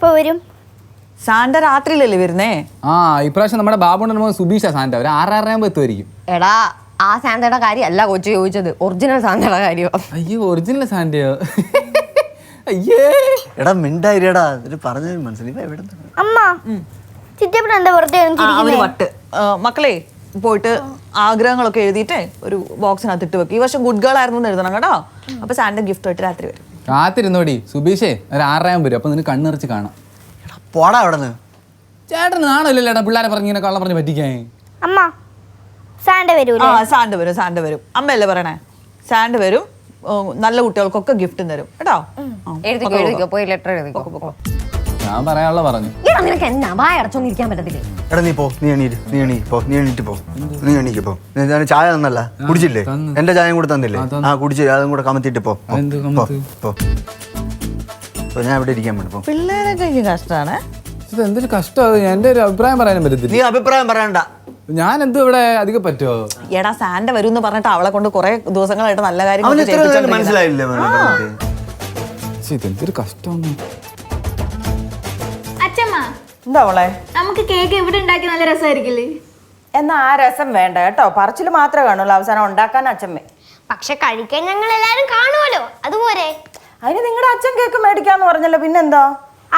എപ്പോ വരും? സാന്റ രാത്രിയിലല്ലേ വരുന്നേ? ആ ഇപ്രാവശ്യം നമ്മുടെ ബാബുണ്ണൻ മോൻ സുബീഷ സാന്റ ഒരു ആറാറാകുമ്പോൾ എത്തുമായിരിക്കും എടാ ആ സാന്തയുടെ കാര്യം അല്ല കൊച്ചു ചോദിച്ചത്. ഒറിജിനൽ സാന്തയുടെ കാര്യം? അയ്യോ ഒറിജിനൽ സാന്റയോ? അയ്യേ. എടാ മിണ്ടായിരടാ ഇത് പറഞ്ഞു മനസ്സിലായി. എവിടെ അമ്മ ചിറ്റപ്പൻ എന്താ വെറുതെ ആ, വട്ട്. ആ, മക്കളെ പോയിട്ട് ആഗ്രഹങ്ങളൊക്കെ എഴുതിയിട്ട് ഒരു ബോക്സിനകത്ത് ഇട്ട് വെക്കും. ഈ വർഷം ഗുഡ് ഗേൾ ആയിരുന്നു എന്ന് എഴുതണം കേട്ടോ. അപ്പൊ സാന്റ ഗിഫ്റ്റ് ആയിട്ട് രാത്രി വരും. കാത്തിരുന്നോടി. സുബീഷേ ഒരു ആറായം വരും. അപ്പൊ നിനക്ക് കണ്ണിറച്ച് കാണാം. എടാ പോടാ അവിടെ നിന്ന് ചേട്ടന് നാണല്ലോ ചേട്ടാ പിള്ളേരെ പറഞ്ഞ് ഇങ്ങനെ കള്ളം പറഞ്ഞ് പറ്റിക്കാൻ. അമ്മ സാൻഡ ആ വരൂലേ വരും സാന്റ വരും. അമ്മയല്ലേ പറയണേ? സാണ്ട് വരും. നല്ല കുട്ടികൾക്കൊക്കെ ഗിഫ്റ്റ് തരും. കേട്ടോ? ആ, എഴുതിക്കോ എഴുതിക്കോ പോയി ലെറ്റർ എഴുതിക്കോ. ഞാൻ പറയാനുള്ള പറഞ്ഞു. എടാ നിനക്ക് എന്നാ വായ അടച്ചൊന്നും ഇരിക്കാൻ പറ്റത്തില്ലേ? എടാ നീ പോ. നീ എണീറ്റ്. നീ എണീ പോ. നീ എണീറ്റ് പോ. നീ എണീക്ക് പോ. നീ ഞാൻ ചായ തന്നല്ല. കുടിച്ചില്ലേ? തന്നു. എന്റെ ചായയും കൂടെ തന്നില്ലേ? ആ, കുടിച്ച് അതും കൂടെ കമത്തിട്ട് പോ. പോ. അതെന്ത് പോ. കമത്ത്? പോ. പോ, ഞാൻ ഇവിടെ ഇരിക്കാൻ വേണ്ടി പോ. പിള്ളേരൊക്കെ എനിക്ക് കഷ്ടമാണ് ഇത് എന്തൊരു കഷ്ടമാണ് എന്റെ ഒരു അഭിപ്രായം പറയാനും പറ്റത്തില്ല. നീ അഭിപ്രായം പറയണ്ട. ഞാൻ എന്തോ ഇവിടെ അധികം പറ്റുമോ എടാ സാന്റ വരും എന്ന് പറഞ്ഞിട്ട് അവളെ കൊണ്ട് കുറെ ദിവസങ്ങളായിട്ട് നല്ല അവന് കാര്യങ്ങൾ ഇത്ര മനസ്സിലായില്ലേ മോനെ? പറഞ്ഞിട്ട്? ശ്ശെ, കഷ്ടമാണ് എന്താ മോളെ? നമുക്ക് കേക്ക് ഇവിടെ ഉണ്ടാക്കി നല്ല രസമായിരിക്കില്ലേ? എന്നാ ആ രസം വേണ്ട കേട്ടോ. പറച്ചിൽ മാത്രമേ കാണുള്ളൂ. അവസാനം ഉണ്ടാക്കാൻ അച്ഛമ്മേ പക്ഷെ കഴിക്കാൻ ഞങ്ങൾ എല്ലാരും കാണുമല്ലോ അതുപോലെ. അതിന് നിങ്ങളുടെ അച്ഛൻ കേക്ക് മേടിക്കാന്ന് പറഞ്ഞല്ലോ. പിന്നെന്താ?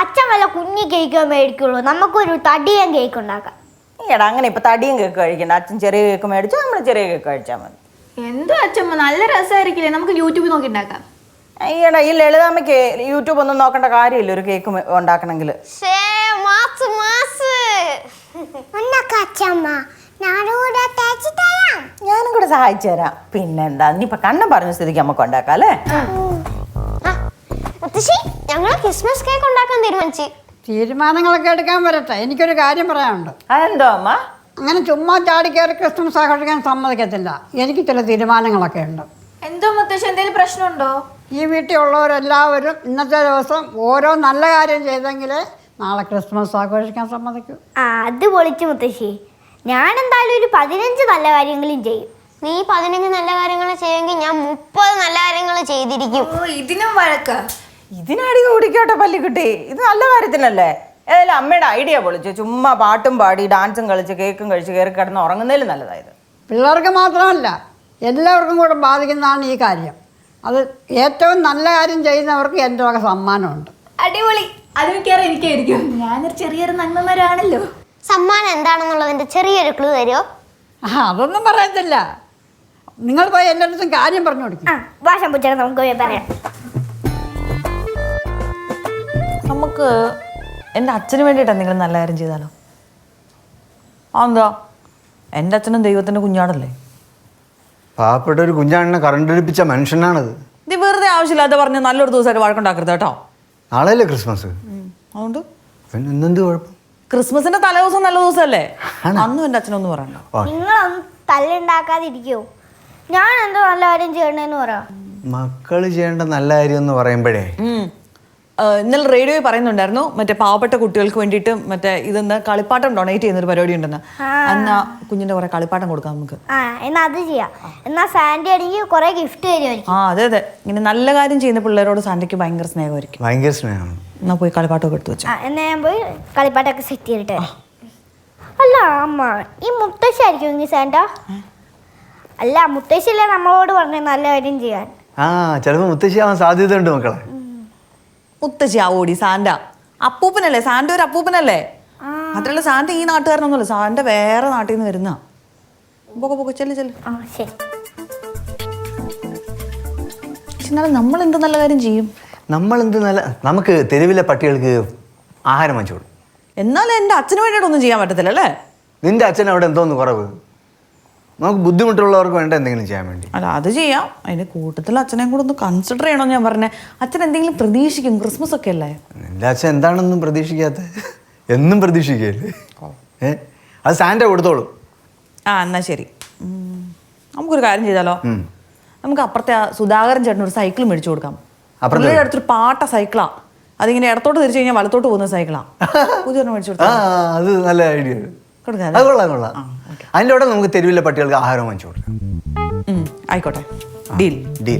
അച്ഛൻ വല്ല കുഞ്ഞി കേക്ക് മേടിക്കുള്ളൂ. നമുക്കൊരു തടിയൻ കേക്ക് ഉണ്ടാക്കാം. ഈടാ അങ്ങനെ ഇപ്പൊ തടിയും കേക്ക് കഴിക്കണ്ട. അച്ഛൻ ചെറിയ കേക്ക് മേടിച്ചു നമ്മൾ ചെറിയ കേക്ക് കഴിച്ചാൽ മതി. എന്തോ അച്ഛമ്മ നല്ല രസമായിരിക്കില്ലേ? നമുക്ക് യൂട്യൂബിൽ നോക്കി ഉണ്ടാക്കാം. ഈടാ ഈ ലളിതാമ്മയ്ക്ക് യൂട്യൂബ് ഒന്നും നോക്കേണ്ട കാര്യമില്ല ഒരു കേക്ക് ഉണ്ടാക്കണമെങ്കിൽ ഉണ്ടാക്കണമെങ്കിൽ മാസ് മാസ് അച്ഛമ്മ ഞാനൂടെ തേച്ച് തരാം. ഞാനും കൂടെ സഹായിച്ചു തരാം. പിന്നെന്താ? ഇനിയിപ്പൊ കണ്ണം പറഞ്ഞ സ്ഥിതിക്ക് നമുക്ക് ഉണ്ടാക്കാം അല്ലേ? മുത്തശ്ശി ഞങ്ങൾ ക്രിസ്മസ് കേക്ക് ഉണ്ടാക്കാൻ തീരുമാനിച്ചു. തീരുമാനങ്ങളൊക്കെ എടുക്കാൻ വരട്ടെ. എനിക്കൊരു കാര്യം പറയാനുണ്ട്. അതെന്തോ അമ്മ? അങ്ങനെ ചുമ്മാ ചാടി കയറി ക്രിസ്മസ് ആഘോഷിക്കാൻ സമ്മതിക്കത്തില്ല. എനിക്ക് ചില തീരുമാനങ്ങളൊക്കെ ഉണ്ട്. എന്തോ മുത്തശ്ശി എന്തെങ്കിലും പ്രശ്നമുണ്ടോ? ഈ വീട്ടിലുള്ളവരെല്ലാവരും ഇന്നത്തെ ദിവസം ഓരോ നല്ല കാര്യം ചെയ്തെങ്കിലേ നാളെ ക്രിസ്മസ് ആഘോഷിക്കാൻ സമ്മതിക്കും. ആ അത് പൊളിച്ചു മുത്തശ്ശി. ഞാൻ എന്തായാലും ഒരു പതിനഞ്ച് നല്ല കാര്യങ്ങളും ചെയ്യും. നീ പതിനഞ്ച് നല്ല കാര്യങ്ങൾ ചെയ്യുമെങ്കിൽ ഞാൻ മുപ്പത് നല്ല കാര്യങ്ങൾ ചെയ്തിരിക്കും. ഓ ഇതിനും വഴക്ക. ഇതിനടി കുടിക്കോട്ടെ പല്ലിക്കുട്ടി. ഇത് നല്ല കാര്യത്തിനല്ലേ? ഏതായാലും അമ്മയുടെ ഐഡിയ പൊളിച്ചു. ചുമ്മാ പാട്ടും പാടി ഡാൻസും കളിച്ച് കേക്കും കഴിച്ച് കയറി കിടന്ന് ഉറങ്ങുന്നതിലും നല്ലതായത്. പിള്ളേർക്ക് മാത്രമല്ല എല്ലാവർക്കും കൂടെ ബാധിക്കുന്നതാണ് ഈ കാര്യം. അത് ഏറ്റവും നല്ല കാര്യം ചെയ്യുന്നവർക്ക് എന്റെ വക സമ്മാനമുണ്ട്. അടിപൊളി. അത് മിക്കവാറും എനിക്കായിരിക്കും. ഞാനൊരു ചെറിയൊരു നന്മമാരാണല്ലോ. സമ്മാനം എന്താണെന്നുള്ളതിന്റെ ചെറിയൊരു ക്ലൂ തരുമോ ആ അതൊന്നും പറയത്തില്ല. നിങ്ങൾ പോയി എല്ലായിടത്തും കാര്യം പറഞ്ഞു കൊടുക്കും. ആ ഭാഷം പൂച്ചയുടെ നമുക്ക് പോയി പറയാം. നമുക്ക് എന്റെ അച്ഛന് വേണ്ടിയിട്ട് നിങ്ങൾ നല്ല കാര്യം ചെയ്താലോ? ആ എന്താ? എന്റെ അച്ഛനും ദൈവത്തിന്റെ കുഞ്ഞാടല്ലേ? പാവപ്പെട്ട ഒരു കുഞ്ഞാണിനെ കറണ്ട് എടുപ്പിച്ച മനുഷ്യനാണത്. ഇത് വെറുതെ ആവശ്യമില്ലാതെ പറഞ്ഞ് നല്ലൊരു ദിവസമായിട്ട് വഴക്കുണ്ടാക്കരുത് കേട്ടോ. നാളെയല്ലേ ക്രിസ്മസ്? അതുകൊണ്ട്? പിന്നെ ഇന്നെന്ത് കുഴപ്പം? ക്രിസ്മസിന്റെ തലേദിവസം നല്ല ദിവസമല്ലേ? അന്നും എന്റെ അച്ഛനൊന്നും പറയണ്ട. നിങ്ങളൊന്നും തല്ലുണ്ടാക്കാതിരിക്കോ. ഞാൻ എന്തോ നല്ല കാര്യം ചെയ്യണേന്ന് പറയാം മക്കൾ ചെയ്യേണ്ട നല്ല കാര്യം എന്ന് പറയുമ്പോഴേ ഇന്നലെ റേഡിയോയിൽ പറയുന്നുണ്ടായിരുന്നു മറ്റേ പാവപ്പെട്ട കുട്ടികൾക്ക് വേണ്ടിയിട്ട് മറ്റേ ഇതെന്ന് കളിപ്പാട്ടം ഡൊണേറ്റ് ചെയ്യുന്ന ഒരു പരിപാടി ഉണ്ടെന്ന്. എന്നാ കുഞ്ഞിന്റെ കുറെ കളിപ്പാട്ടം കൊടുക്കാം നമുക്ക്. ആ എന്നാ അത് ചെയ്യാം. എന്നാ സാൻഡി ആണെങ്കിൽ കുറെ ഗിഫ്റ്റ് തരുമായിരിക്കും. ആ അതെ അതെ. ഇങ്ങനെ നല്ല കാര്യം ചെയ്യുന്ന പിള്ളേരോട് സാന്റിക്ക് ഭയങ്കര സ്നേഹമായിരിക്കും. ഭയങ്കര സ്നേഹമാണ്. എന്നാ പോയി കളിപ്പാട്ടമൊക്കെ എടുത്തു വെച്ചാ. ആ എന്നാ ഞാൻ പോയി കളിപ്പാട്ടൊക്കെ സെറ്റ് ചെയ്തിട്ട് വരാം. അല്ല അമ്മ ഈ മുത്തശ്ശായിരിക്കും ഇനി സാൻഡ? അല്ല മുത്തശ്ശിയല്ലേ നമ്മളോട് പറഞ്ഞ നല്ല കാര്യം ചെയ്യാൻ. ആ ചിലപ്പോൾ മുത്തശ്ശിയാവാൻ സാധ്യതയുണ്ട് മക്കളെ. മുത്തശ്ശി ആ ഓടി സാന്റ. അപ്പൂപ്പനല്ലേ? സാന്റ ഒരു അപ്പൂപ്പനല്ലേ? മാത്രല്ല സാന്റ ഈ നാട്ടുകാരനൊന്നുമല്ല. സാന്റ വേറെ നാട്ടിൽ നിന്ന് വരുന്ന. പൊക്കെ പൊക്കെ ചെല്ലു ചെല്ലു. എന്നാലും നമ്മൾ എന്ത് നല്ല കാര്യം ചെയ്യും? നമ്മൾ എന്ത് നല്ല നമുക്ക് തെരുവിലെ പട്ടികൾക്ക് ആഹാരം വാങ്ങിച്ചു കൊടുക്കും. എന്നാലും എന്റെ അച്ഛന് വേണ്ടിയിട്ടൊന്നും ചെയ്യാൻ പറ്റത്തില്ല അല്ലേ? നിന്റെ അച്ഛൻ അവിടെ എന്തോന്ന് കുറവ്? നമുക്ക് ബുദ്ധിമുട്ടുള്ളവർക്ക് വേണ്ട എന്തെങ്കിലും ചെയ്യാൻ വേണ്ടി. അല്ല അത് ചെയ്യാം. അതിന്റെ കൂട്ടത്തിൽ അച്ഛനെയും കൂടെ ഒന്ന് കൺസിഡർ ചെയ്യണമെന്ന് ഞാൻ പറഞ്ഞേ. അച്ഛൻ എന്തെങ്കിലും പ്രതീക്ഷിക്കും ക്രിസ്മസ് ഒക്കെ അല്ലേ? എന്റെ അച്ഛൻ എന്താണെന്നും പ്രതീക്ഷിക്കാത്ത. എന്നും പ്രതീക്ഷിക്കുകയല്ലേ? ഏ? അത് സാൻഡ കൊടുത്തോളൂ. ആ എന്നാ ശരി. ഉം. നമുക്കൊരു കാര്യം ചെയ്താലോ? നമുക്ക് അപ്പുറത്തെ ആ സുധാകരൻ ചേട്ടൻ ഒരു സൈക്കിൾ മേടിച്ചു കൊടുക്കാം. അപ്പുറത്തെ? പുള്ളിയുടെ അടുത്തൊരു പാട്ട സൈക്കിളാ അതിങ്ങനെ ഇടത്തോട്ട് തിരിച്ചു കഴിഞ്ഞാൽ വലത്തോട്ട് പോകുന്ന സൈക്കിളാ പുതിയ മേടിച്ചു ആ അത് നല്ല ഐഡിയ കൊടുക്കാം അത് കൊള്ളാം കൊള്ളാം. അതിന്റെ കൂടെ നമുക്ക് തെരുവിലെ പട്ടികൾക്ക് ആഹാരം വാങ്ങിച്ചു കൊടുക്കാം. ആയിക്കോട്ടെ. ഡീൽ. ഡീൽ.